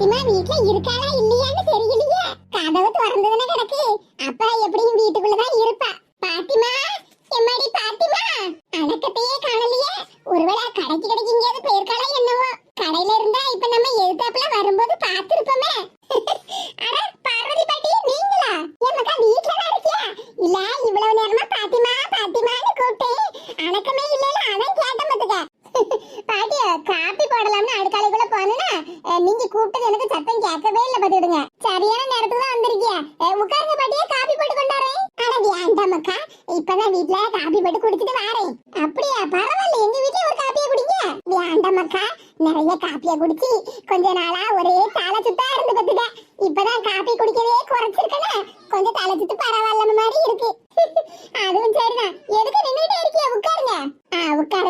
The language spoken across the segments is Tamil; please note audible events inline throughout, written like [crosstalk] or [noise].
பாத்திமா வீட்டுல இருக்காளா இல்லையான்னு தெரியலையே. கதவு திறந்ததுன்னு கிடக்கு. அப்ப எப்படியும் வீட்டுக்குள்ளதான் இருப்பா. பாத்திமா எம்மாடி பாத்திமா அடக்கத்தையே காணலையே. ஒருவேளை கடைக்கு கடைக்கு எங்கேயாவது போயிருக்காளா என்னவோ. கடையில இருந்தா இப்ப நம்ம எழுத்தாப்புல வரும்போது பாத்திருப்போமே [laughs] அட பார்வதி பாட்டி நீங்களா? எம்மக்கா வீட்ல இருக்கியா? இல்ல இவ்வளவு நேரமா பாத்திமா பாத்திமான்னு கூப்பிட்டேன். அடக்கமே இல்லைல அதான் கேட்ட மத்துக்க பாட்டி காப்பி போடலாம்னு அடுக்காலைக்குள்ள போனேன்னா நீங்க கூப்பிட்டது எனக்கு சத்தம் கேட்கவே இல்ல பாத்துக்கிடுங்க சரியான நேரத்துக்கு தான் வந்திருக்கிய உட்காருங்க பாட்டியே காப்பி போட்டு கொண்டாரேன் அட வேண்டாமக்கா இப்பதான் வீட்டுல காப்பி போட்டு குடிச்சிட்டு வாரேன். அப்படியா பரவாயில்ல எங்க வீட்டுல ஒரு காப்பியை குடிங்க. வேண்டாமக்கா நிறைய காப்பிய குடிச்சு கொஞ்ச நாளா ஒரே தலை சுத்தா இருந்து பத்துக்க இப்பதான் காப்பி குடிக்கவே குறைச்சிருக்கேன்னு கொஞ்சம் தலை சுத்து பரவாயில்லாம மாதிரி இருக்கு. [laughs] அதுவும் சரிதான். எதுக்கு நின்றுட்டே ஆ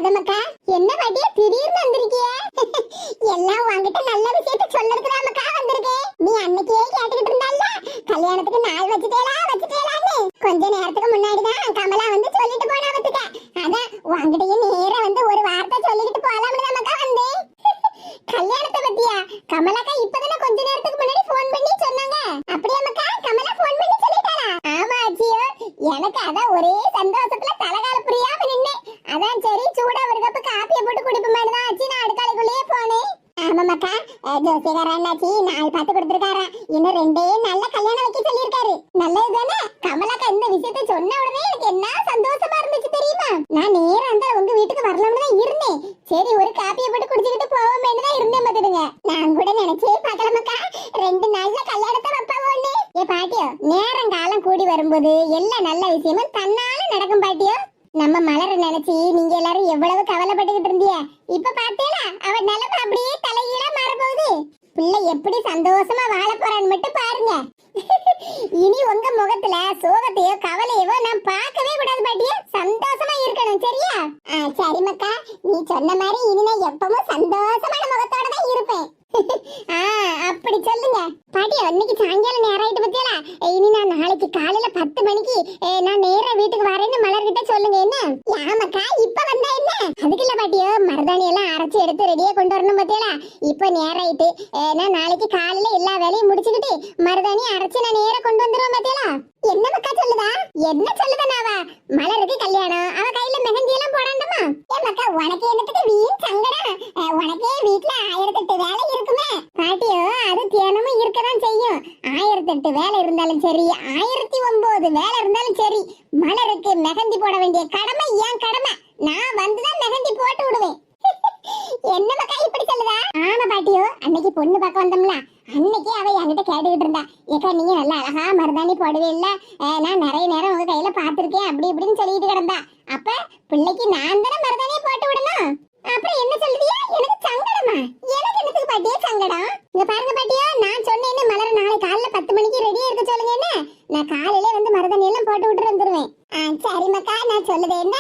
என்ன பாட்டியா திடீர்னு வந்திருக்கிய? [laughs] எல்லாம் உன்கிட்ட நல்ல விஷயத்த சொல்லறதுக்கு வந்திருக்கேன் நீ அன்னைக்கே கேட்டுக்கிட்டு இருந்தால கல்யாணத்துக்கு நாள் வச்சுட்டேலா வச்சுட்டேலான்னு கொஞ்ச நேரத்துக்கு முன்னாடி தான் கமலா வந்து சொல்லிட்டு போனா பத்துக்க அதான் உன்கிட்டயே நேரா வந்து ஒரு வார்த்தை சொல்லிட்டு போலாம்னு நமக்கா வந்தேன் கல்யாணத்தை பத்தியா கமலாக்கா இப்பதானே கொஞ்ச நேரத்துக்கு முன்னாடி ஃபோன் பண்ணி சொன்னாங்க அப்படியே மக்கா கமலா ஃபோன் பண்ணி சொல்லிட்டாளா ஆமா ஆச்சியோ எனக்கு அதான் ஒரே சந்தோஷத்துல தலகால புரியாம நின்னேன் அதான் சரி சூடா ஒரு கப் காப்பியை போட்டு குடிப்போமேனு தான் ஆச்சி நான் அடுக்காலைக்குள்ளேயே போனேன் ஆமாமாக்கா ஜோசிகார அண்ணாச்சி நாள் பார்த்து கொடுத்துருக்காரா. இன்னும் ரெண்டே நல்ல கல்யாணம் வைக்க சொல்லியிருக்காரு. நல்லது தானே? கமலாக்கா இந்த விஷயத்த சொன்ன உடனே எனக்கு என்ன சந்தோஷமா இருந்துச்சு தெரியுமா? நான் நேரம் அந்த உங்க வீட்டுக்கு வரலாம்னு தான் இருந்தேன். சரி ஒரு காப்பி போட்டு குடிச்சுக்கிட்டு போவோமேனு தான் இருந்தேன் பாத்துடுங்க நான் கூட நினைச்சே பார்க்கலாமாக்கா ரெண்டு நாள்ல கல்யாணத்தை வைப்பாவோன்னு ஏ பாட்டியோ நேரம் காலம் கூடி வரும்போது எல்லா நல்ல விஷயமும் தன்னால நடக்கும் பாட்டியோ நம்ம மலர நினைச்சு நீங்க எல்லாரும் எவ்வளவு கவலைப்பட்டுக்கிட்டு இருந்தீங்க இப்ப பாத்தீங்களா அவ நிலைமை அப்படியே தலைகீழா மாறப்போகுது பிள்ளை எப்படி சந்தோஷமா வாழ போறான்னு மட்டும் பாருங்க இனி உங்க முகத்துல சோகத்தையோ கவலையவோ நான் பார்க்கவே கூடாது பாட்டியா சந்தோஷமா இருக்கணும் சரியா ஆ, சரி மக்கா நீ சொன்ன மாதிரி இனி நான் எப்பவும் சந்தோஷமான முகத்தோட தான் இருப்பேன். [laughs] ஆ அப்படி சொல்லுங்க. பாட்டி அன்னைக்கு சாயங்காலம் நேரம் ஆயிட்டு பத்தியலா இனி நான் நாளைக்கு காலையில பத்து மணிக்கு நான் நேரா வீட்டுக்கு வரேன்னு மலர்கிட்ட சொல்லுங்க என்ன? ஆமாக்கா இப்ப வந்தா என்ன? அதுக்கு இல்ல பாட்டியோ மருதாணி எல்லாம் அரைச்சு எடுத்து ரெடியா கொண்டு வரணும் பத்தியலா இப்ப நேரம் ஆயிட்டு நான் நாளைக்கு காலையில எல்லா வேலையும் முடிச்சுக்கிட்டு மருதாணி அரைச்சு நான் நேரா கொண்டு வந்துருவேன் பத்தியலா என்ன மக்கா சொல்லுதா? என்ன சொல்லுதானாவா மலருக்கு கல்யாணம் அவ கையில மெஹந்தி எல்லாம் போடாண்டமா ஏ மக்கா உனக்கு என்னத்துக்கு வீண் சங்கடம்? உனக்கே வீட்டுல ஆயிரத்தெட்டு வேலை இருக்குமே. பாட்டியோ அது தினமும் இருக்கதான் செய்யும். ஆயிரத்தெட்டு வேலை இருந்தாலும் சரி ஆயிரத்தி ஒன்பது வேலை இருந்தாலும் சரி மலருக்கு மெஹந்தி போட வேண்டிய கடமை என் கடமை. நான் வந்துதான் மெஹந்தி போட்டு விடுவேன். [laughs] என்ன மக்கா இப்படி சொல்லுதா? ஆமா பாட்டியோ அன்னைக்கு பொண்ணு பார்க்க வந்தோம்ல. அன்னைக்கு அவ என்கிட்ட கேட்டுக்கிட்டு இருந்தா. ஏக்கா நீங்க நல்லா அழகா மருதாணி போடவே இல்ல நான் நிறைய நேரம் உங்க கையில பாத்திருக்கேன் அப்படி இப்படின்னு சொல்லிட்டு கிடந்தா. அப்ப பிள்ளைக்கு நான் தானே மருதாணியை போட்டு விடணும்? அப்புறம் என்ன சொல்லுவியா எனக்கு சங்கடமா? எனக்கு என்னத்துக்கு பாட்டியா சங்கடம்? இங்க பாருங்க பாட்டியா நான் சொன்னேன்னு மலர் நாளை காலைல பத்து மணிக்கு ரெடியா இருக்க சொல்லுங்க என்ன? நான் காலையிலே வந்து மருதாணி எல்லாம் போட்டு விட்டு வந்துருவேன். ஆ, சரி மக்கா நான் சொல்லுது என்ன?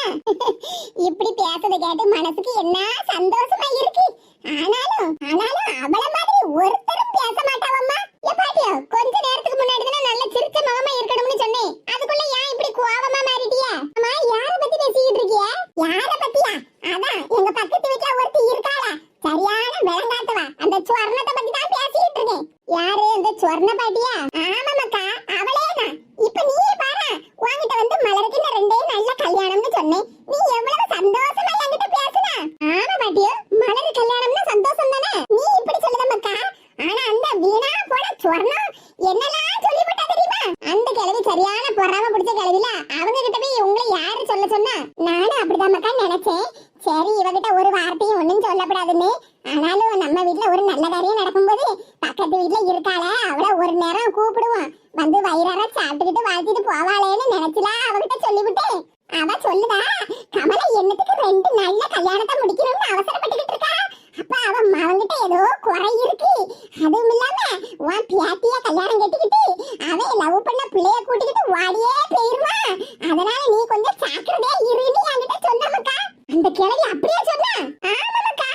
இப்படி பேசுறத கேட்டு மனசுக்கு என்ன சந்தோஷமா இருக்கு? ஆனாலும் ஆனாலும் அவள மாதிரி ஒருத்தரும் பேச மாட்டாவம்மா. ஏ பாட்டியா கொஞ்ச நேரத்துக்கு முன்னாடி தானே நல்ல சிரிச்ச முகமா இருக்கணும்னு சொன்னேன். அதுக்குள்ள ஏன் இப்படி கோவமா மாறிட்டியா? அம்மா யார பத்தி பேசிக்கிட்டு இருக்கிய? யார பத்தியா அதான் எங்க பக்கத்து வீட்ல ஒருத்தி இருக்காளா சரியான விளங்காத்தவா அந்த சுவர்ணத்தை பத்தி தான் பேசிக்கிட்டு இருக்கேன் யாரு அந்த சுவர்ண பாட்டியா ஆமா மக்கா அவளே தான் இப்ப நீயே பாரு உன்கிட்ட வந்து மலருக்கு இந்த ரெண்டே நல்ல கல்யாணம்னு சொன்னேன் நீ எவ்வளவு சந்தோஷமா என்கிட்ட பேசுன ஆமா பாட்டியோ மலரு கல்யாணம்னா சந்தோஷம் தானே நீ இப்படி சொல்லுத மக்கா ஆனா அந்த வீணா போன சுவர்ணம் என்னெல்லாம் சொல்லி போட்டா தெரியுமா அந்த கிழவி சரியான பொறாம பிடிச்ச கிழவில அவங்க கிட்ட போய் உங்களை யாரு சொல்ல சொன்னா நானும் அப்படிதான் மக்கா நினைச்சேன் சரி இவகிட்ட ஒரு வார்த்தையும் ஒண்ணும் சொல்லப்படாதுன்னு ஆனாலும் நம்ம வீட்ல ஒரு நல்ல காரியம் நடக்கும்போது பக்கத்து வீட்ல இருக்காள அவள ஒரு நேரம் கூப்பிடுவோம் வந்து வயிறார சாப்பிட்டுக்கிட்டு வாழ்த்திட்டு போவாளேன்னு நினைச்சுல அவகிட்ட சொல்லிவிட்டேன் அவ சொல்லுதா கமல என்னத்துக்கு ரெண்டு நல்ல கல்யாணத்தை முடிக்கணும்னு அவசரம் இருக்கா அப்ப அவன் அவங்கிட்ட ஏதோ குறை இருக்கு அதுவும் இல்லாம உன் பியாத்திய கல்யாணம் கட்டிக்கிட்டு அவன் லவ் பண்ண பிள்ளைய கூட்டிக்கிட்டு வாடியே போயிருமா அதனால நீ கொஞ்சம் ஜாக்கிரதையா இருன்னு என்கிட்ட சொன்னமக்கா அந்த கிழவி அப்படியே சொன்னா ஆமாமக்கா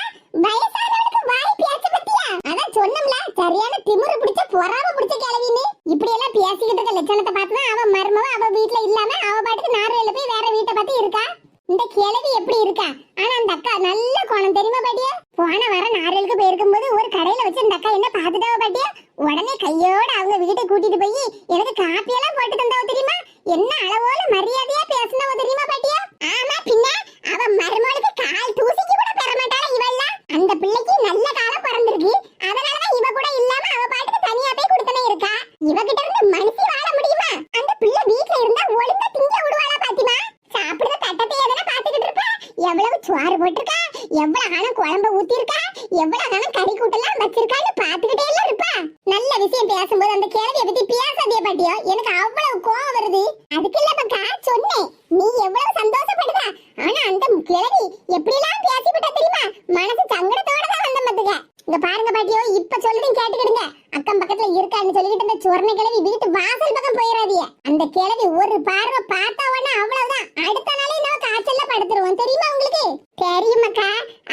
வயசானவனுக்கு வாய் பேச பத்தியா அதான் சொன்னோம்ல சரியான திமிரு பிடிச்ச பொறாம பிடிச்ச கிழவின்னு இப்படி எல்லாம் பேசிக்கிட்டு இருக்க லட்சணத்தை பார்த்து தான் அவன் மருமவ அவ வீட்ல இல்லாம அவ பாட்டுக்கு நார்வேல போய் வேற வீட்டை பார்த்து இருக்கா இந்த கிழவி எப்படி இருக்கா ஆனா அந்த அக்கா நல்ல கோணம் தெரியுமா பாட்டியா போன வாரம் நாரலுக்கு போயிருக்கும் போது ஒரு கடையில வச்சு இந்த அக்கா என்ன பாத்துட்டாவ பாட்டியா உடனே கையோட அவங்க வீட்டை கூட்டிட்டு போய் எனக்கு காப்பி எல்லாம் போட்டு தந்தாவ தெரியுமா என்ன அளவோல மரியாதையா பேசினவ தெரியுமா பாட்டியா ஆமா பின்ன அவ மருமகளுக்கு கால் தூசிக்கு கூட பெற மாட்டாளா இவெல்லாம் அந்த பிள்ளைக்கு நல்ல காலம் பிறந்திருக்கு அதனாலதான் இவ கூட இல்லாம அவ பாட்டுக்கு தனியா போய் கொடுத்தனே இருக்கா இவகிட்ட இருந்து மனுஷி வாழ முடியுமா அந்த பிள்ளை வீட்ல இருந்தா ஒழுங்கா திங்க விடுவாளா பாத்திமா சாப்பிடுற தட்டத்தை எதனா பாத்துக்கிட்டு இருப்பா எவ்வளவு சோறு போட்டிருக்கா எவ்வளவு காலம் குழம்பு ஊத்திருக்கா எவ்வளவு காலம் கறி கூட்டெல்லாம் வச்சிருக்கான்னு பாத்துக்கிட்டே எல்லாம் இருப்பா நல்ல விஷயம் பேசும்போது அந்த கேள்வியை பத்தி பேசாதே பாட்டியோ எனக்கு அவ்வளவு கோவம் வருது அதுக்கு இல்ல பக்கா சொன்னேன் நீ எவ்வளவு சந்தோஷப்படுதா ஆனா அந்த கிழவி எப்படி எல்லாம் பேசிவிட்டா தெரியுமா மனசு சங்கடத்தோட தான் வந்த மத்துக்க இங்க பாருங்க பாட்டியோ இப்ப சொல்லுறேன் கேட்டுக்கிடுங்க அக்கம் பக்கத்துல இருக்கான்னு சொல்லிட்டு அந்த சுவர்ண கிழவி வீட்டு வாசல் பக்கம் போயிடாதீங்க அந்த கிழவி ஒரு பார்வை பார்த்தா உடனே அவ்வளவுதான். அடுத்த நாளே நம்ம காய்ச்சல்ல படுத்துருவோம். தெரியுமா உங்களுக்கு? தெரியுமாக்கா?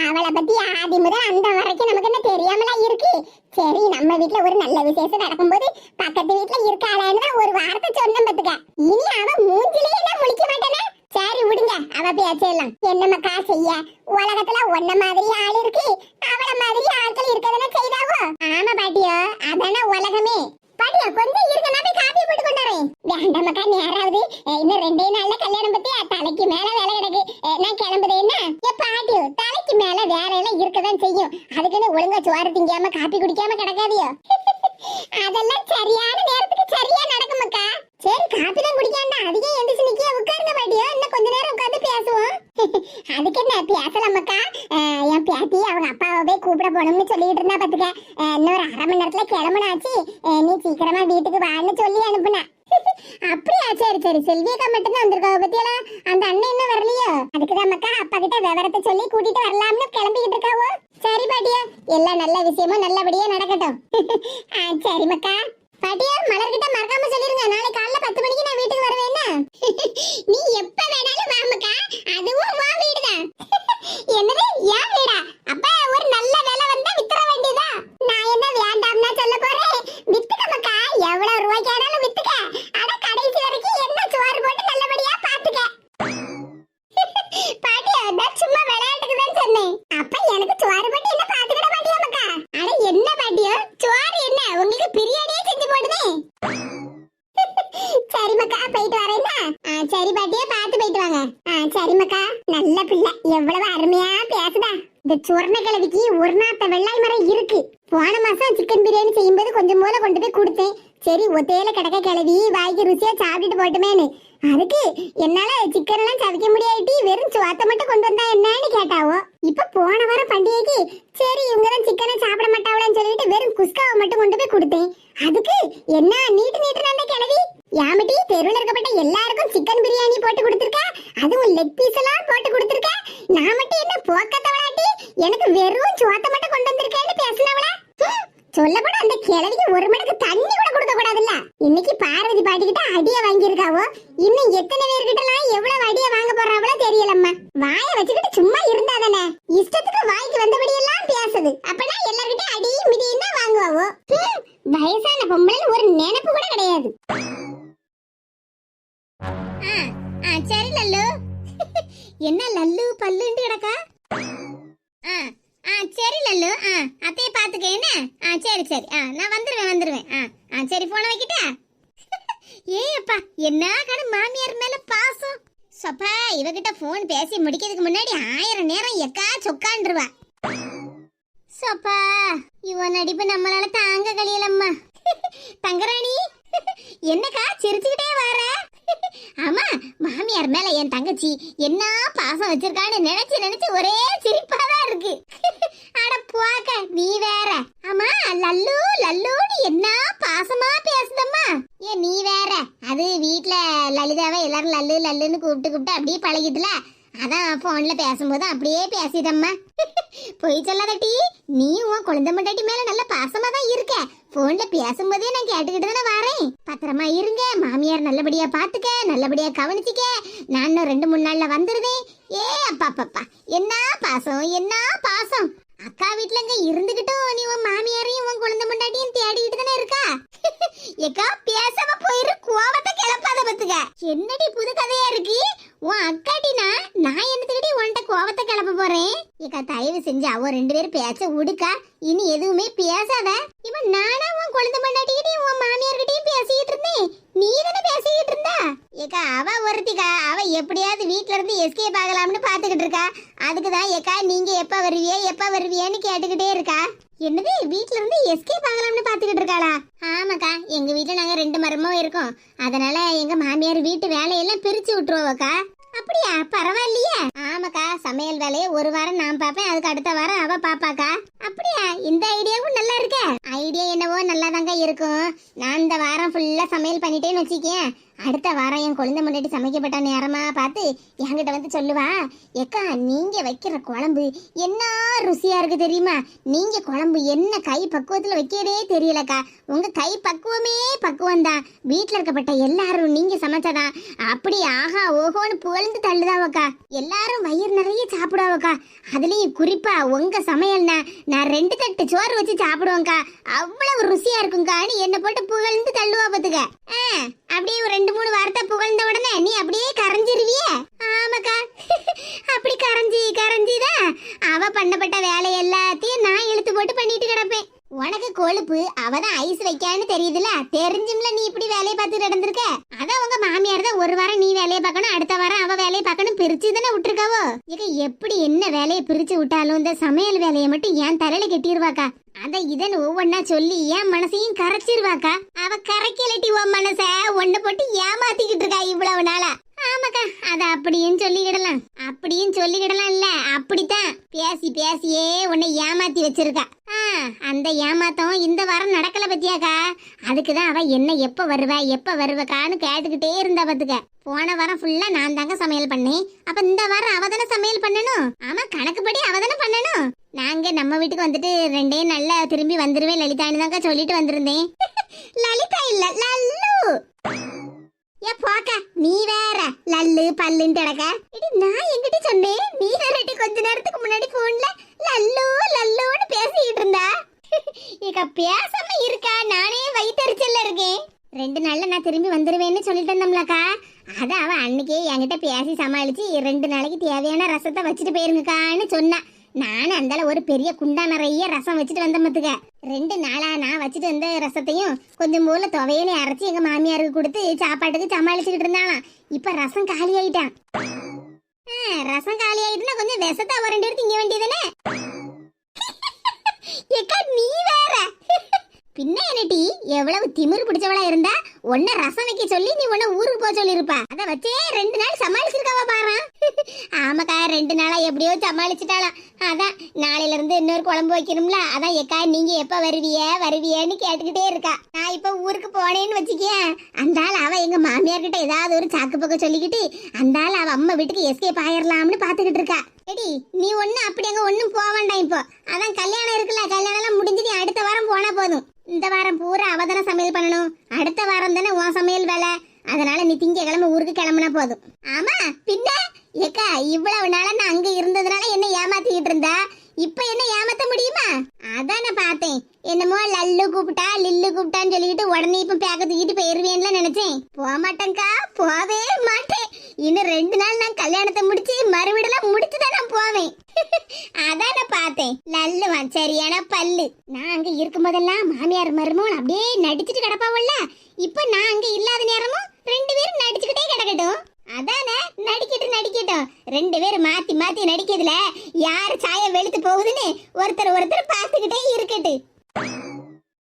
அவளை பத்தி ஆதி முதல் அந்த வரைக்கும் நமக்கு என்ன தெரியாமலா இருக்கு? சரி நம்ம வீட்டுல ஒரு நல்ல விசேஷம் நடக்கும்போது பக்கத்து வீட்டுல இருக்காளான்னு ஒரு வார்த்தை சொன்ன பத்துக்க இனி அவ மூஞ்சிலேயே நான் முழிக்க மாட்டேனே. சரி விடுங்க. அவ பேச்செல்லாம் என்னமாக்கா செய்ய? உலகத்துல ஒன்ன மாதிரி ஆள் இருக்கு. அவள மாதிரி ஆட்கள் இருக்கதானே செய்தாவோ? ஆமா பாட்டியோ அதான உலகமே. பாட்டியோ கொஞ்சம் இருக்க நான் போய் காப்பி போட்டு கொண்டாரேன் வேண்டாமக்கா நேராவது. இன்னும் ரெண்டே நாள்ல கல்யாணம் பத்தி தலைக்கு மேல வேலை கிடக்கு. நான் கிளம்புது என்ன? ஏ பாட்டியோ தலைக்கு மேல வேலையெல்லாம் இருக்கதான் செய்யும். அதுக்குன்னு ஒழுங்கா சோறு திங்காம காப்பி குடிக்காம கிடக்காதியோ? [laughs] அதெல்லாம் சரியான நேரத்துக்கு சரியா நடக்குமக்கா. சரி காப்பி தான் குடிக்காண்டா. அதுக்கே எந்திரிச்சு நிக்க உட்காருங்க பாட்டியோ. இன்னும் கொஞ்ச நேரம் உட்காந்து பேசுவோம். [laughs] அதுக்கு என்ன பேசலாமக்கா? அஹ், என் பேத்தி அவங்க அப்பாவை போய் கூப்பிட போகணும்னு சொல்லிட்டு இருந்தா பாத்துக்க. இன்னொரு அரை மணி நேரத்துல கிளம்புனாச்சு. சீக்கிரமா வீட்டுக்கு வான்னு சொல்லி அனுப்புன அப்படியா சரி சரி செல்வியக்கா மட்டும்தான் வந்திருக்காவ பத்தியலா அந்த அண்ணன் இன்னும் வரலையோ அதுக்குதான் மக்கா அப்பா கிட்ட விவரத்தை சொல்லி கூட்டிட்டு வரலாம்னு கிளம்பிக்கிட்டு இருக்காவோ சரி பாட்டியா எல்லாம் நல்ல விஷயமும் நல்லபடியா நடக்கட்டும் ஆ, சரி மக்கா பாட்டியா மலர்கிட்ட மறக்காம சொல்லிருங்க நாளை காலைல பத்து மணிக்கு நான் வீட்டுக்கு வருவேன்னா நீ எப்ப வேணாலும் வாமக்கா அதுவும் வா வீடுதான் என்னது ஏன் வீடா அப்ப ஒரு நல்ல வேலை வந்தா வித்துற வேண்டியதா நான் என்ன வேண்டாம்னா சொல்ல போறேன் வித்துக்க மக்கா எவ்வளவு வித்துக்க ஆனா கடைசி வரைக்கும் என்ன சோறு போட்டு நல்லபடியா பாத்துக்க. பாட்டி அதான் சும்மா விளையாட்டுக்கு தான் சொன்னேன். அப்ப எனக்கு சோறு போட்டு என்ன பாத்துக்கிட பாட்டியா மக்கா? ஆனா என்ன பாட்டியோ? சோறு என்ன? உங்களுக்கு பிரியாணியே செஞ்சு போடுதே சரி மக்கா போயிட்டு வரேன்னா சரி பாட்டியே பார்த்து போயிட்டு வாங்க. சரி மக்கா நல்ல பிள்ளை. எவ்வளவு அருமையா பேசுதா. இந்த சுவர்ண கிழவிக்கு ஒரு நாத்த வெள்ளாய் மரம் இருக்கு. போன மாசம் சிக்கன் பிரியாணி செய்யும்போது கொஞ்சம் போல கொண்டு போய் கொடுத்தேன் சரி ஒத்தையில கிடக்க கிளவி வாய்க்கு ருசியா சாப்பிட்டுட்டு போட்டுமேன்னு. அதுக்கு என்னால சிக்கன் எல்லாம் சவிக்க முடியாட்டி வெறும் சுவாத்த மட்டும் கொண்டு வந்தா என்னன்னு கேட்டாவோ. இப்ப போன வாரம் பண்டிகைக்கு சரி இவங்க தான் சிக்கனை சாப்பிட மாட்டாவளான்னு சொல்லிட்டு வெறும் குஸ்காவை மட்டும் கொண்டு போய் கொடுத்தேன். அதுக்கு என்ன நீட்டு நீட்டு அந்த கிளவி? யாமட்டி தெருவில் இருக்கப்பட்ட எல்லாருக்கும் சிக்கன் பிரியாணி போட்டு கொடுத்துருக்கா? அதுவும் லெக் பீஸ் எல்லாம் போட்டு கொடுத்துருக்கா? நான் மட்டும் என்ன போக்கத்தவளாட்டி எனக்கு வெறும் சுவாத்த மட்டும் கொண்டு வந்திருக்கேன்னு பேசினவளா? சொல்லப்பட அந்த கிழவிக்கு ஒரு மணிக்கு தண்ணி கூட கொடுக்க கூடாதுல்ல? இன்னைக்கு பார்வதி பாட்டி கிட்ட அடிய வாங்கியிருக்காவோ? இன்னும் எத்தனை பேர்கிட்ட எல்லாம் எவ்வளவு அடிய வாங்க போறாவளோ தெரியலம்மா. வாயை வச்சுக்கிட்டு சும்மா இருந்தா தானே? நான் வந்துடுவேன் வந்துடுவேன் ஆ ஆ சரி போன வைக்கிட்டா? [laughs] அப்பா என்ன கண மாமியார் மேல பாசம்? சொப்பா இவகிட்ட ஃபோன் பேசி முடிக்கிறதுக்கு முன்னாடி ஆயிரம் நேரம் எக்கா சொக்கான்றுவா. சொப்பா இவன் நடிப்பு நம்மளால தாங்க கழியலம்மா. [laughs] தங்கராணி [laughs] என்னக்கா சிரிச்சுக்கிட்டே வர? ஆமா மாமியார் மேல என் தங்கச்சி என்ன பாசம் வச்சிருக்கான்னு நினைச்சு நினைச்சு ஒரே சிரிப்பாதான் இருக்கு. அட போக்க நீ வேற. ஆமா லல்லு லல்லுன்னு என்ன பாசமா பேசுதம்மா. ஏன் நீ வேற. அது வீட்ல லலிதாவை எல்லாரும் லல்லு லல்லுன்னு கூப்பிட்டு கூப்பிட்டு அப்படியே பழகிட்டுல. அதான் போன்ல பேசும்போது அப்படியே பேசிட்டம்மா. பொய் சொல்லாதட்டி நீ உன் குழந்தை மண்டாட்டி மேல நல்ல பாசமா தான் இருக்க. போன்ல பேசும்போதே நான் கேட்டுக்கிட்டு தானே வரேன். பத்திரமா இருங்க மாமியார் நல்லபடியா பாத்துக்க நல்லபடியா கவனிச்சுக்க. நான் இன்னும் ரெண்டு மூணு நாள்ல வந்துருவேன். ஏ அப்பா அப்பா என்ன பாசம் என்ன பாசம்? அக்கா வீட்ல இங்க இருந்துகிட்டும் நீ உன் மாமியாரையும் உன் குழந்தை முன்னாடியும் தேடிக்கிட்டு தானே இருக்கா? [laughs] ஏக்கா பேசாம போயிரு கோவத்தை கிளப்பாத பத்துக்க. என்னடி புது கதையா இருக்கு? உன் அக்காட்டினா நான் என்னத்துக்கிட்டே உன்கிட்ட கோவத்தை கிளப்ப போறேன்? ஏக்கா தயவு செஞ்சு அவன் அவ ரெண்டு பேரும் பேச்ச உடுக்கா. இனி எதுவுமே பேசாத. இவன் நானா உன் குழந்தை பண்ணாட்டிக்கிட்டே உன் மாமியார்கிட்டயும் பேசிக்கிட்டு இருந்தேன். நீ தானே பேசிக்கிட்டு இருந்தா? ஏக்கா அவ ஒருத்திக்கா. அவ எப்படியாவது வீட்ல இருந்து எஸ்கேப் ஆகலாம்னு பாத்துக்கிட்டு இருக்கா. அதுக்கு தான் ஏக்கா நீங்க எப்ப வருவியே எப்ப வருவியேன்னு கேட்டுக்கிட்டே இருக்கா. என்னது வீட்ல இருந்து எஸ்கேப் ஆகலாம்னு பாத்துக்கிட்டு இருக்காளா? ஆமாக்கா எங்க வீட்டுல நாங்க ரெண்டு மரமும் இருக்கோம். அதனால எங்க மாமியார் வீட்டு வேலையெல்லாம் பிரிச்சு விட்டுருவோக்கா. அப்படியா? பரவாயில்லையே. ஆமாக்கா சமையல் வேலையை ஒரு வாரம் நான் பார்ப்பேன் அதுக்கு அடுத்த வாரம் அவ பாப்பாக்கா அப்படியா? இந்த ஐடியாவும் நல்லா இருக்க. ஐடியா என்னவோ நல்லா இருக்கும். நான் இந்த வாரம் ஃபுல்லா சமையல் பண்ணிட்டேன்னு வச்சுக்கேன். அடுத்த வாரம் என் குழந்தை முன்னாடி சமைக்கப்பட்ட நேரமா பார்த்து என்கிட்ட வந்து சொல்லுவா. ஏக்கா நீங்க வைக்கிற குழம்பு என்ன ருசியா இருக்கு தெரியுமா? நீங்க குழம்பு என்ன கை பக்குவத்துல வைக்கிறதே தெரியலக்கா. உங்க கை பக்குவமே பக்குவம் தான் வீட்டுல இருக்கப்பட்ட எல்லாரும் நீங்க சமைச்சதான் அப்படி ஆஹா ஓஹோன்னு புகழ்ந்து தள்ளுதாவக்கா. எல்லாரும் வயிறு நிறைய சாப்பிடுவாக்கா அதுலயும் குறிப்பா உங்க சமையல்னா நான் ரெண்டு தட்டு சோறு வச்சு சாப்பிடுவேன்க்கா. அவ்வளவு ருசியா இருக்குங்கான்னு என்ன போட்டு புகழ்ந்து தள்ளுவா பாத்துக்க அப்படியே ஒரு ரெண்டு மூணு வார்த்தை புகழ்ந்த உடனே நீ அப்படியே கரைஞ்சிருவிய? ஆமாக்கா. அப்படி கரைஞ்சி கரைஞ்சிதான். அவ பண்ணப்பட்ட வேலை எல்லாத்தையும் நான் இழுத்து போட்டு பண்ணிட்டு கிடப்பேன். உனக்கு கொழுப்பு அவதான் ஐஸ் வைக்கான்னு தெரியுதுல தெரிஞ்சும்ல நீ இப்படி வேலையை பார்த்து நடந்திருக்க? அதான் உங்க மாமியார் தான் ஒரு வாரம் நீ வேலையை பார்க்கணும் அடுத்த வாரம் அவ வேலையை பார்க்கணும் பிரிச்சு தானே விட்டுருக்காவோ? இது எப்படி என்ன வேலையை பிரிச்சு விட்டாலும் இந்த சமையல் வேலையை மட்டும் ஏன் தலையில கட்டிடுவாக்கா அத இதன் ஒவ்வொன்னா சொல்லி என் மனசையும் கரைச்சிருவாக்கா? அவ கரைக்கலட்டி உன் மனச ஒண்ணு போட்டு ஏமாத்திக்கிட்டு இருக்கா இவ்வளவு நாளா? ஆமாக்கா அத அப்படியும் சொல்லிக்கிடலாம். அப்படியும் சொல்லிக்கிடலாம் இல்ல அப்படித்தான். பேசி பேசியே உன்னை ஏமாத்தி வச்சிருக்கா ஆ, அந்த ஏமாத்தம் இந்த வாரம் நடக்கல பத்தியாக்கா? அதுக்குதான் அவ என்ன எப்ப வருவ எப்ப வருவக்கான்னு கேட்டுக்கிட்டே இருந்தா பார்த்துக்க போன வாரம் ஃபுல்லா நான் தாங்க சமையல் பண்ணேன். அப்ப இந்த வாரம் அவ தானே சமையல் பண்ணணும்? ஆமா கணக்குப்படி அவ தானே பண்ணணும். நாங்க நம்ம வீட்டுக்கு வந்துட்டு ரெண்டே நல்லா திரும்பி வந்துருவேன் லலிதான்னு தாங்க சொல்லிட்டு வந்திருந்தேன். [laughs] லலிதா இல்ல லல்லு. ஏ போக்க நீ வேற. லல்லு பல்லுன்னு கிடக்க. இடி நான் எங்கிட்ட சொன்னேன்? நீ வேறட்டி கொஞ்ச நேரத்துக்கு முன்னாடி போன்ல லல்லு லல்லுன்னு பேசிக்கிட்டு இருந்தா. இக்க பேசாம இருக்கா? நானே வயிற்றுச்சல்ல இருக்கேன். ரெண்டு நாள்ல நான் திரும்பி வந்துருவேன்னு சொல்லிட்டு இருந்தோம்லக்கா அத அவ அன்னைக்கே என்கிட்ட பேசி சமாளிச்சு ரெண்டு நாளைக்கு தேவையான ரசத்தை வச்சுட்டு போயிருங்கக்கான்னு சொன்னா. நானும் அந்தால ஒரு பெரிய குண்டா நிறைய ரசம் வச்சுட்டு வந்த மத்துக்க ரெண்டு நாளா நான் வச்சுட்டு வந்த ரசத்தையும் கொஞ்சம் போல துவையிலே அரைச்சி எங்க மாமியாருக்கு கொடுத்து சாப்பாட்டுக்கு சமாளிச்சுக்கிட்டு இருந்தாலாம் இப்ப ரசம் காலி ஆயிட்டான். ரசம் காலி ஆயிட்டுனா கொஞ்சம் விஷத்தை ஒரு ரெண்டு எடுத்து இங்க வேண்டியதானே? ஏக்கா நீ வேற. பின்ன என்னடி எவ்வளவு திமிரு பிடிச்சவளா இருந்தா உன்ன ரசம் வைக்க சொல்லி நீ உன்ன ஊருக்கு போக சொல்லிருப்பா அத வச்சே ரெண்டு நாள் சமாளிச்சிருக்காவா பாரு. ஆமாக்கா ரெண்டு நாளா எப்படியோ சமாளிச்சிட்டாளாம். அதான் நாளையில இருந்து இன்னொரு குழம்பு வைக்கணும்ல. அதான் ஏக்கா நீங்க எப்ப வருவிய வருவியன்னு கேட்டுக்கிட்டே இருக்கா. நான் இப்ப ஊருக்கு போனேன்னு வச்சுக்கேன். அந்த ஆள் அவ எங்க மாமியார் கிட்ட ஏதாவது ஒரு சாக்கு பக்கம் சொல்லிக்கிட்டு அந்த ஆள் அவ அம்மா வீட்டுக்கு எஸ்கேப் ஆயிரலாம்னு பாத்துக்கிட்டு இருக்கா. எடி நீ ஒண்ணு அப்படி அங்க ஒண்ணும் போக வேண்டாம் இப்போ. அதான் கல்யாணம் இருக்குல்ல கல்யாணம் எல்லாம் முடிஞ்சு அடுத்த வாரம் போனா போதும். இந்த வாரம் பூரா அவ தானே சமையல் பண்ணணும். அடுத்த வாரம் தானே உன் சமையல் வேலை. அதனால நீ திங்கக்கிழமை ஊருக்கு கிளம்புனா போதும். ஆமா பின்ன? ஏக்கா இவ்வளவு நாளா நான் அங்க இருந்ததுனால என்ன ஏமாத்திக்கிட்டு இருந்தா? இப்ப என்ன ஏமாத்த முடியுமா? அதான் நான் பார்த்தேன். என்னமோ லல்லு கூப்பிட்டா லில்லு கூப்பிட்டான்னு சொல்லிட்டு உடனே இப்ப பேக்க தூக்கிட்டு போயிருவேன்லாம் நினைச்சேன். போக மாட்டேங்க்கா போவே மாட்டேன். இன்னும் ரெண்டு நாள் நான் கல்யாணத்தை முடிச்சு மறுபடியெல்லாம் முடிச்சுதான் நான் போவேன். [laughs] அதான் நான் பார்த்தேன். லல்லுவான் சரியான பல்லு. நான் அங்க இருக்கும்போதெல்லாம் மாமியார் மருமகள் அப்படியே நடிச்சுட்டு கிடப்பாவல்ல. இப்ப நான் அங்க இல்லாத நேரமும் ரெண்டு பேரும் நடிச்சுக்கிட்டே கிடக்கட்டும். அதானே நடிக்கட்டு ரெண்டு பேரும் மாத்தி மாத்தி நடிக்கிறதுல யார் சாயம் வெளுத்து போகுதுன்னு ஒருத்தர் ஒருத்தர் பார்த்துக்கிட்டே இருக்கட்டு.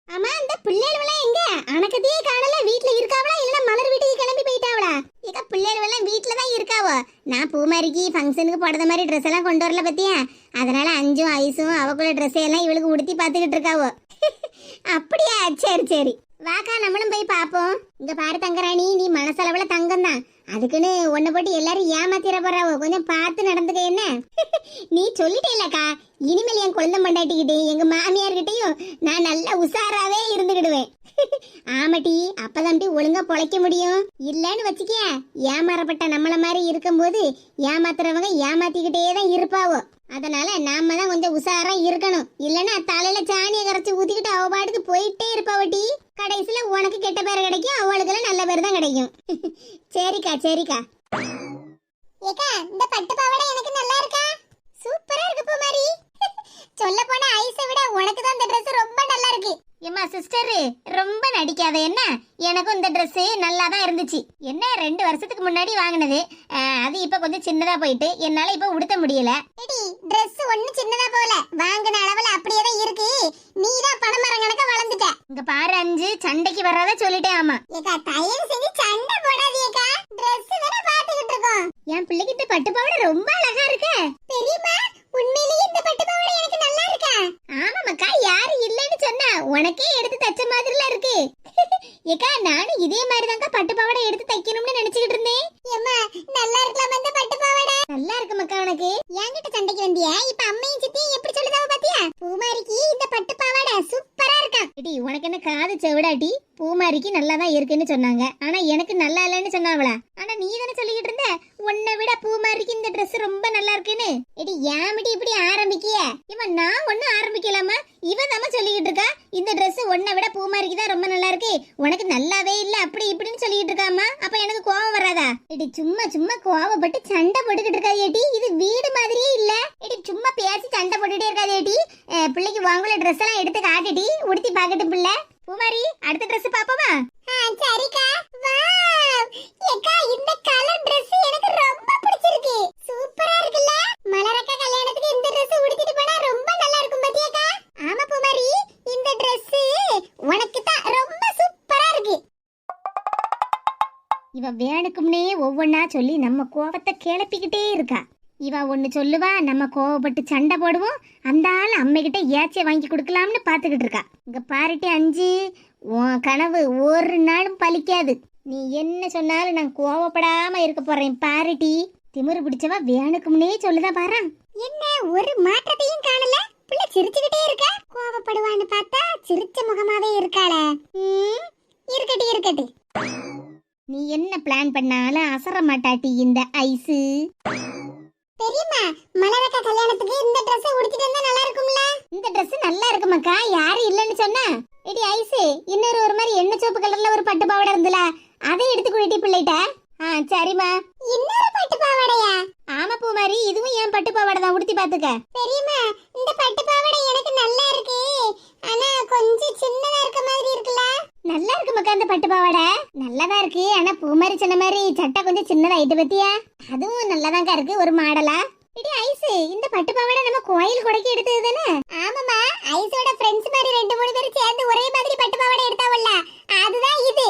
ஆமா அந்த பிள்ளைகளெல்லாம் எங்க? அணக்கத்தையே காணல. வீட்டுல இருக்காவளா? இல்ல மலர் வீட்டுக்கு கிளம்பி போயிட்டாவளா? இக்க பிள்ளைகளெல்லாம் வீட்டுல தான் இருக்காவோ? நான் பூமாரிக்கு ஃபங்க்ஷனுக்கு போடுற மாதிரி ட்ரெஸ் எல்லாம் கொண்டு வரல பத்தியா? அதனால அஞ்சும் ஐஸும் அவக்குள்ள ட்ரெஸ் எல்லாம் இவளுக்கு உடுத்தி பார்த்துக்கிட்டு இருக்காவோ? [laughs] அப்படியா? சரி சரி. வாக்கா நம்மளும் போய் பாப்போம் இங்க பாரு தங்கராணி நீ மனசளவுல தங்கம் தான் அதுக்குன்னு உன்னை போட்டு எல்லாரும் ஏமாத்திர போறாவோ? கொஞ்சம் பார்த்து நடந்துக்க என்ன? [laughs] நீ சொல்லிட்டேலக்கா இனிமேல் என் குழந்தை மண்டாட்டிக்கிட்டையும் எங்க மாமியார்கிட்டையும் நான் நல்லா உஷாராவே இருந்துக்கிடுவேன். [laughs] ஆமாட்டி அப்பதான் ஒழுங்கா பொழைக்க முடியும்? இல்லன்னு வச்சுக்க ஏமாறப்பட்ட நம்மள மாதிரி இருக்கும்போது ஏமாத்துறவங்க ஏமாத்திக்கிட்டே தான் இருப்பாவோ? அதனால நாம தான் கொஞ்சம் உஷாரா இருக்கணும். இல்லைன்னா தலையில சாணியை கரைச்சி ஊத்திக்கிட்டு அவ பாட்டுக்கு போயிட்டே இருப்பாவட்டி கடைசியில உனக்கு கெட்ட பேர் கிடைக்கும் அவளுக்கு நல்ல பேர் தான் கிடைக்கும். [laughs] சரிக்கா சரிக்கா. ஏக்கா இந்த பட்டு பாவாடை எனக்கு நல்லா இருக்கா? சூப்பரா இருக்கு பூமாரி [laughs] சொல்ல போனா ஐஸை விட உனக்கு தான் இந்த ட்ரெஸ் ரொம்ப நல்லா இருக்கு. ஏம்மா சிஸ்டர் ரொம்ப நடிக்காத என்ன? எனக்கும் இந்த Dress நல்லா தான் இருந்துச்சு. என்ன ரெண்டு வருஷத்துக்கு முன்னாடி வாங்கினது. அது இப்போ கொஞ்சம் சின்னதா போயிட்டு என்னால இப்போ உடுத்த முடியல. Dress ஒண்ணு சின்னதா போல வாங்கின அளவுல அப்படியே தான் இருக்கு. நீ தான் பணமரம் கணக்க வளர்ந்துட்ட. இங்க பாரு அஞ்சு சண்டைக்கு வராத சொல்லிட்டேன் ஆமா. ஏக்கா தயவு செஞ்சு சண்டை போடாதீங்கக்கா. Dress தானே பாத்துக்கிட்டு இருக்கோம். என் பிள்ளைக்கு இந்த பட்டு பாவாடை ரொம்ப அழகா இருக்கு பெரியம்மா உண்மையிலேயே இந்த பட்டு பாவாடை எனக்கு நல்லா இருக்கா ஆமாமாக்கா யாரு இல்லைன்னு சொன்னா உனக்கே எடுத்து தச்ச மாதிரில இருக்கு ஏக்கா நானும் இதே மாதிரி தாங்க பட்டு பாவாடை எடுத்து தைக்கணும்னு நினைச்சுக்கிட்டு இருந்தேன் ஏம்மா நல்லா இருக்கலாம் இந்த பட்டு பாவாடை நல்லா இருக்கு மக்கா உனக்கு என்கிட்ட சண்டைக்கு வந்தியா இப்ப அம்மையும் சித்தியும் எப்படி சொல்லுதாவ பாத்தியா பூமாரிக்கு இந்த பட்டு பாவாடை சூப்பரா இருக்கா எடி உனக்கு என்ன காது செவிடாட்டி பூமாரிக்கு நல்லா தான் இருக்குன்னு சொன்னாங்க ஆனா எனக்கு நல்லா இல்லைன்னு சொன்னாவளா ஆனா நீ தானே சொல்லிக்கிட்டு இருந்த உன்னை விட பூமாரிக்கு இந்த Dress ரொம்ப நல்லா இருக்குன்னு எடி ஏமிட்டி இப்படி ஆரம்பிக்கிய இவன் நான் ஒன்னும் ஆரம்பிக்கலாமா இவன் தாம சொல்லிக்கிட்டு இருக்கா இந்த Dress உன்னை விட பூமாரிக்கு தான் ரொம்ப நல்லா இருக்கு உனக்கு நல்லாவே இல்ல அப்படி இப்படின்னு இருக்காமா அப்ப எனக்கு கோவம் வராதா? இடி சும்மா சும்மா கோவப்பட்டு சண்டை போட்டுக்கிட்டு இருக்காது ஏடி இது வீடு மாதிரியே இல்ல. இடி சும்மா பேசி சண்டை போட்டுட்டே இருக்காது ஏடி பிள்ளைக்கு வாங்குல ட்ரெஸ் எல்லாம் எடுத்து காட்டுடி உடுத்தி பாக்கட்டு பிள்ளை. பூமாரி அடுத்த ட்ரெஸ் பாப்போமா? சரிக்கா. வாவ் ஏக்கா இந்த கலர் ட்ரெஸ் எனக்கு ரொம்ப பிடிச்சிருக்கு. சூப்பரா இருக்குல்ல. மலரக்கா கல்யாணத்துக்கு இந்த ட்ரெஸ் உடுத்திட்டு போனா ரொம்ப நல்லா இருக்கும் பாத்தியாக்கா? ஆமா பூமாரி. இந்த ட்ரெஸ் உனக்கு தான் ரொம்ப சூப்பரா இருக்கு. இவ வேணுக்கும்னே ஒவ்வொன்னா சொல்லி நம்ம கோவத்தை கிளப்பிக்கிட்டே இருக்கா. இவ ஒன்று சொல்லுவா நம்ம கோவப்பட்டு சண்டை போடுவோம் அந்த ஆள் அம்மைகிட்ட ஏச்சிய வாங்கி கொடுக்கலாம்னு பாத்துக்கிட்டு இருக்கா. இங்க பாருட்டி அஞ்சு உன் கனவு ஒரு நாளும் பலிக்காது நீ என்ன சொன்னாலும் நான் கோவப்படாம இருக்க போறேன் பாருட்டி. திமிரு பிடிச்சவா வேணுக்கும்னே சொல்லுதா பாரு. என்ன ஒரு மாற்றத்தையும் காணல? புள்ள சிரிச்சுக்கிட்டே இருக்க? கோவப்படுவான்னு பார்த்தா சிரிச்ச முகமாவே இருக்காளே. இருக்கட்டி இருக்கட்டு இருக்கட்டு. நீ என்ன பிளான் பண்ணாலும் அசர மாட்டாட்டி இந்த ஐஸு பெரியம்மா மலரக்கா கல்யாணத்துக்கு இந்த Dress உடுத்திட்டு வந்தா நல்லா இருக்கும்ல? இந்த Dress நல்லா இருக்கு மக்கா யாரும் இல்லைன்னு சொன்னா? எடி ஐஸு இன்னொரு ஒரு மாதிரி எண்ணெய் சோப்பு கலர்ல ஒரு பட்டு பாவாடை இருந்துல அதை எடுத்து குடிட்டி பிள்ளைகிட்ட. ஆ சரிம்மா. இன்னொரு பட்டு பாவாடையா? ஆமா மாதிரி இதுவும் என் பட்டு பாவாடை தான்? உடுத்தி பாத்துக்க. பெரியம்மா இந்த பட்டு பாவாடை எனக்கு நல்லா இருக்கு. ஆனா கொஞ்சம் சின்னதா இருக்க மாதிரி இருக்குல்ல? நல்லா இருக்கு மக்கா பட்டு பாவாடை. நல்லாதான் இருக்கு. ஆனா பூ மாதிரி சொன்ன மாதிரி சட்டை கொஞ்சம் சின்னதாயிட்டு பத்தியா? அதுவும் நல்லாதாங்க இருக்கு ஒரு மாடலா. இடி ஐஸ் இந்த பட்டு பாவாடை நம்ம கோயில் கொடைக்கு எடுத்தது தானே? ஆமாமா ஐஸோட ஃப்ரெண்ட்ஸ் மாதிரி ரெண்டு மூணு பேரும் சேர்ந்து ஒரே மாதிரி பட்டு பாவாடை எடுத்தாவல்ல. அதுதான் இது.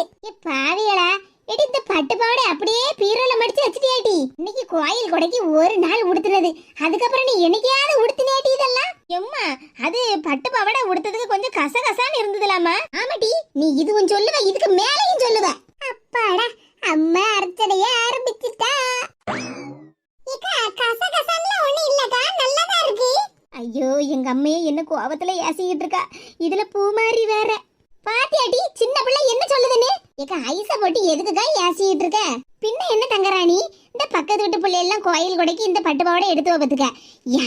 பாவியலா எடி இந்த பட்டு பாவாடை அப்படியே பீரோல மடிச்சு வச்சுட்டியாட்டி இன்னைக்கு கோயில் கொடைக்கு ஒரு நாள் உடுத்துனது. அதுக்கப்புறம் நீ என்னைக்காவது உடுத்தினியாட்டி இதெல்லாம்? எம்மா அது பட்டு பாவாடை உடுத்ததுக்கு கொஞ்சம் கசகசான்னு இருந்ததுலாமா? ஆமாட்டி நீ இதுவும் சொல்லுவ இதுக்கு மேலையும் சொல்லுவ. அப்பாடா அம்மா அர்ச்சனைய ஆரம்பிச்சிட்டா. ஒண்ணு நல்லதா இருக்கு. ஐயோ எங்க அம்மையே என்ன கோவத்துல ஏசிக்கிட்டு இருக்கா. இதுல பூ மாதிரி வேற பாத்தியாட்டி சின்ன பிள்ளை என்ன எனக்கு ஏக்கா ஐஸ போட்டு எதுக்குக்கா ஏசிக்கிட்டு இருக்க? பின்ன என்ன தங்கராணி? இந்த பக்கத்து வீட்டு பிள்ளை எல்லாம் கோயில் கொடைக்கு இந்த பட்டு பாவாடை எடுத்து வைப்பதுக்க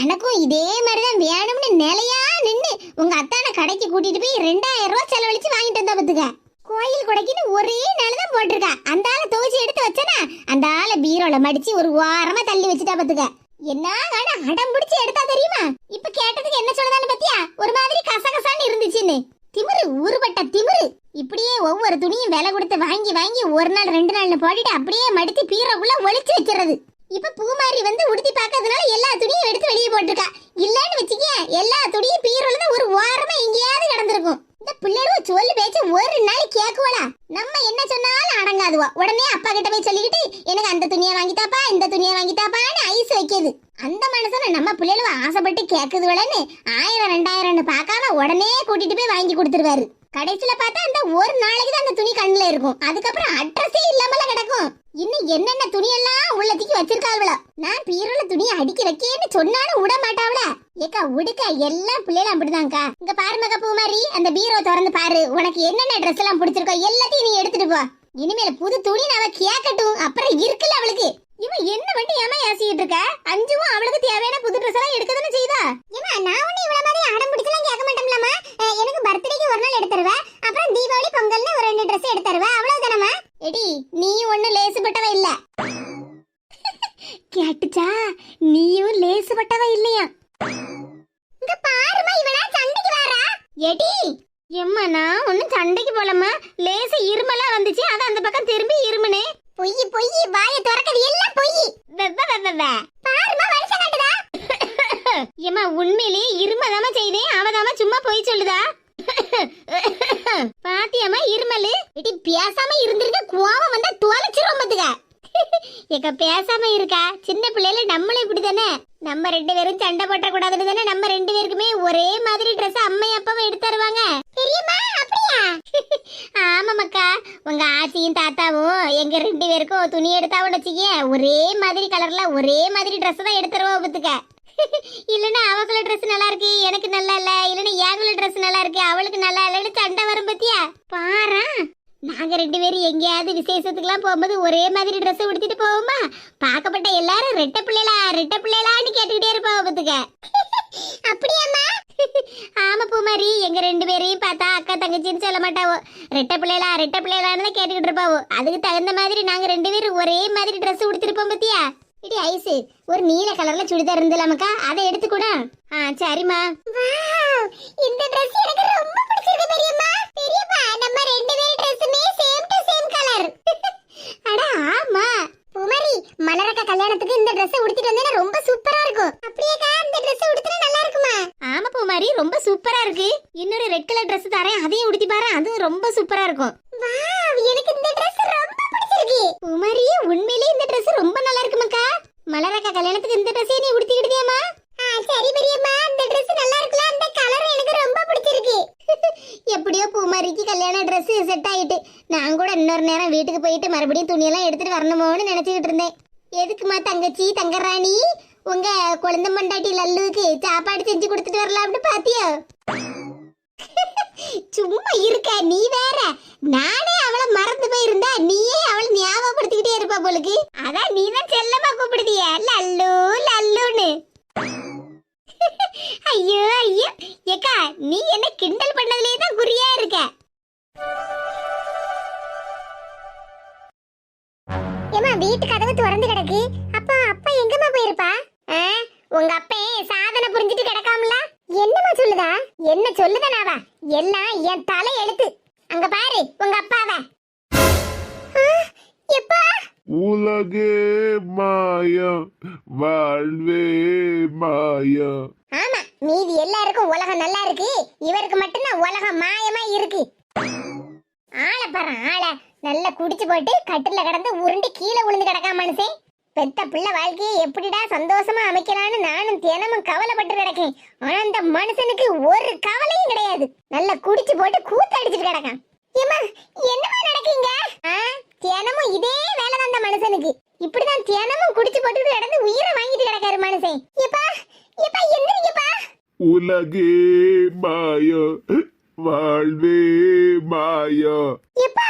எனக்கும் இதே மாதிரிதான் வேணும்னு நிலையா நின்று உங்க அத்தான கடைக்கு கூட்டிட்டு போய் ரெண்டாயிரம் ரூபாய் செலவழிச்சு வாங்கிட்டு வந்தா பத்துக்க. கோயில் கொடைக்குன்னு ஒரே நாள் தான் போட்டிருக்கா. அந்த ஆளை துவச்சி எடுத்து வச்சனா அந்த ஆளை பீரோல மடிச்சு ஒரு வாரமா தள்ளி வச்சுட்டா பத்துக்க. என்ன வேணா அடம் பிடிச்சி எடுத்தா தெரியுமா? இப்ப கேட்டதுக்கு என்ன சொல்லதான்னு பத்தியா? ஒரு மாதிரி கசகசான்னு இருந்துச்சுன்னு. திமிரு ஊறுபட்ட திமிரு. இப்படியே ஒவ்வொரு துணியும் விலை கொடுத்து வாங்கி வாங்கி ஒரு நாள் ரெண்டு நாள்னு போட்டுட்டு அப்படியே மடித்து பீரக்குள்ள ஒளிச்சு வைக்கிறது இப்ப பூமாரி வந்து உடுத்தி பார்க்கறதுனால எல்லா துணியும் எடுத்து வெளியே போட்டிருக்கா. இல்லன்னு வச்சுக்க எல்லா துணியும் பீரோல தான் ஒரு ஓரமா எங்கேயாவது கிடந்திருக்கும். இந்த பிள்ளைகளும் சொல்லி பேச்சு ஒரு நாள் கேக்குவலா நம்ம என்ன சொன்னாலும் அடங்காதுவா. உடனே அப்பா கிட்ட போய் சொல்லிக்கிட்டு எனக்கு அந்த துணியை வாங்கித்தாப்பா இந்த துணியை வாங்கித்தாப்பான்னு ஐஸ் வைக்கிது அந்த மனுஷனை நம்ம பிள்ளைகளும் ஆசைப்பட்டு கேக்குதுவலன்னு ஆயிரம் ரெண்டாயிரம்னு பார்க்காம உடனே கூட்டிட்டு போய் வாங்கி கொடுத்துருவாரு. கடைசியில பார்த்தா அந்த ஒரு நாளைக்கு தான் அந்த துணி கண்ணுல இருக்கும். அதுக்கப்புறம் அட்ரஸே இல்லாமல கிடக்கும். இன்னும் என்னென்ன துணியெல்லாம் உள்ளத்துக்கு வச்சிருக்காள்வள. நான் பீரோல துணியை அடுக்கி வைக்கேன்னு சொன்னாலும் விட மாட்டாவள ஏக்கா உடுக்க எல்லாம் பிள்ளைகளும் அப்படிதான்க்கா. இங்க பாரு மக மாதிரி அந்த பீரோ திறந்து பாரு. உனக்கு என்னென்ன ட்ரெஸ் எல்லாம் பிடிச்சிருக்கோ எல்லாத்தையும் நீ எடுத்துட்டு போ. இனிமேல புது துணி அவ கேட்கட்டும் அப்புறம் இருக்குல்ல அவளுக்கு. இவன் என்ன வண்டி ஏமா ஏசிக்கிட்டு இருக்க? அஞ்சுவும் அவளுக்கு தேவையான புது ட்ரெஸ் எல்லாம் எடுக்கதானே செய்தா? ஏமா நான் ஒண்ணு இவ்வளவு மாதிரி அடம் பிடிச்சலாம் கேட்க மாட்டேன் அஹ், எனக்கு பர்த்டேக்கு ஒரு நாள் எடுத்து தருவ அப்புறம் தீபாவளி பொங்கல்னு ஒரு ரெண்டு Dress எடுத்து தருவ அவ்வளவுதானமா எடி நீ ஒண்ணு லேசுப்பட்டவ இல்ல கேட்டுச்சா நீயும் லேசுப்பட்டவ இல்லையா இங்க பாரு நான் ஒன்னும் சண்டைக்கு போலம்மா லேச இருமலா வந்துச்சு அத அந்த பக்கம் திரும்பி இருமுனே பொய் பொய் வாயை திறக்கிறது எல்லாம் பொய் பாருமா வருஷம் காட்டுதா ஏமா உண்மையிலேயே இருமதாமா செய்தேன் அவதாமா சும்மா பொய் சொல்லுதா பாத்தியாமா இருமலு இடி பேசாம இருந்திருக்க கோவம் வந்தா தொலைச்சிரும் பாத்துக்க ஏக்கா பேசாம இருக்கா சின்ன பிள்ளைல நம்மளும் இப்படிதானே நம்ம ரெண்டு பேரும் சண்டை போட்ட கூடாதுன்னு தானே நம்ம ரெண்டு பேருக்குமே ஒரே மாதிரி Dress அம்மை அப்பாவும் எடுத்து தருவாங்க. தெரியுமா? அப்படியா? ஆமாமாக்கா. உங்க ஆச்சியும் தாத்தாவும் எங்க ரெண்டு பேருக்கும் துணி எடுத்தாவும் வச்சுக்க ஒரே மாதிரி கலர்ல ஒரே மாதிரி Dress தான் எடுத்து பத்துக்க இல்லைன்னா அவங்கள ட்ரெஸ் நல்லா இருக்கு எனக்கு நல்லா இல்ல. இல்லைன்னா ஏங்கள ட்ரெஸ் நல்லா இருக்கு அவளுக்கு நல்லா இல்லைன்னு சண்டை வரும் பத்தியா? பாரா நாங்க ரெண்டு பேரும் எங்கேயாவது விசேஷத்துக்குலாம் போகும்போது ஒரே மாதிரி ட்ரெஸ் உடுத்திட்டு போவோமா? பார்க்கப்பட்ட எல்லாரும் ரெட்ட பிள்ளைலா ரெட்டை பிள்ளைலான்னு கேட்டுக்கிட்டே இருப்போம் பத்துக்க அப்படியாம்மா? ஆமா பூமாரி எங்க ரெண்டு பேரையும் பார்த்தா அக்கா தங்கச்சின்னு சொல்ல மாட்டாவோ. ரெட்டை பிள்ளைலா ரெட்டை பிள்ளைலான்னு தான் கேட்டுக்கிட்டு இருப்பாவோ. அதுக்கு தகுந்த மாதிரி நாங்க ரெண்டு பேரும் ஒரே மாதிரி ட்ரெஸ் உடுத்திருப்போம் பத்தியா இடி ஐஸ் ஒரு நீல கலர்ல சுடிதார் இருந்தலாமக்கா அதை எடுத்து கூட ஆ சரிம்மா. இந்த ட்ரெஸ் எனக்கு ரொம்ப பிடிச்சிருக்கு பெரியம்மா பெரியப்பா நம்ம ரெண்டு பேர் Dressமே சேம் டு சேம் கலர் அட ஆமா குமரி மலரக்கா கல்யாணத்துக்கு இந்த Dress உடுத்திட்டு வந்தேன்னா ரொம்ப சூப்பரா இருக்கும். அப்படியேக்கா இந்த Dress உடுத்தினா நல்லா இருக்குமா? ஆமா பூமாரி ரொம்ப சூப்பரா இருக்கு. இன்னொரு ரெட் கலர் Dress தரேன் அதையும் உடுத்தி பாரு அதுவும் ரொம்ப சூப்பரா இருக்கும் வாவ் எனக்கு இந்த Dress ரொம்ப பிடிச்சிருக்கு பூமாரி உண்மையிலேயே இந்த Dress ரொம்ப நல்லா இருக்குமாக்கா மலரக்கா கல்யாணத்துக்கு இந்த ட்ரெஸ்ஸே நீ உடுத்திக்கிட்டியாமா ஆ சரி பெரியம்மா இந்த Dress நல்லா இருக்குல அந்த கலர் எனக்கு ரொம்ப பிடிச்சிருக்கு எப்படியோ பூமாரிக்கு கல்யாண Dress செட் ஆயிட்டு நான் கூட இன்னொரு நேரம் வீட்டுக்கு போயிட்டு மறுபடியும் துணியெல்லாம் எடுத்துட்டு வரணுமோன்னு நினைச்சுக்கிட்டு இருந்தேன் எதுக்குமா தங்கச்சி தங்கராணி உங்க பொண்டாட்டி லல்லுவுக்கு சாப்பாடு செஞ்சு கொடுத்துட்டு வரலாம்னு பாத்தியோ? சும்மா இருக்க நீ வேற. நானே அவளை மறந்து போயிருந்தா நீயே அவளை ஞாபகப்படுத்திக்கிட்டே இருப்பா போலுக்கு. அதான் நீ தான் செல்லமா கூப்பிடுதிய? லல்லு லல்லுன்னு. ஐயோ ஐயோ. ஏக்கா நீ என்ன கிண்டல் பண்ணதுலயே தான் குறியா இருக்க? ஏமா வீட்டு கதவு திறந்து கிடக்கு. அப்பா அப்பா எங்கம்மா போயிருப்பா? ஆ, உங்க அப்பே சாதனை புரிஞ்சிட்டு கிடக்காமல? என்னம்மா சொல்லுதா? என்ன சொல்லுதனாவா எல்லாம் என் தலை எழுத்து. அங்க பாரு உங்க அப்பாவ. எப்பா? உலகே மாயம் வாழ்வே மாயம். ஆமா மீதி எல்லாருக்கும் உலகம் நல்லா இருக்கு. இவருக்கு மட்டும்தான் உலகம் மாயமா இருக்கு. ஆளை பாரு ஆளை. நல்லா குடிச்சு போட்டு கட்டில கிடந்து உருண்டு கீழே விழுந்து கிடக்கா மனுஷன். பெத்த பிள்ளை வாழ்க்கையை எப்படிடா சந்தோஷமா அமைக்கலான்னு நானும் தினமும் கவலைப்பட்டு கிடக்கேன். ஆனா அந்த மனுஷனுக்கு ஒரு கவலையும் கிடையாது. நல்லா குடிச்சு போட்டு கூத்து அடிச்சிட்டு கிடக்கான். ஏம்மா என்னமா நடக்குங்க? தினமும் இதே வேலை தான் அந்த மனுஷனுக்கு. இப்படிதான் தினமும் குடிச்சு போட்டு கிடந்து உயிரை வாங்கிட்டு கிடக்காரு மனுஷன். எப்பா எப்பா எந்திரிங்கப்பா. உலகே மாயம் வாழ்வே மாயம் எப்பா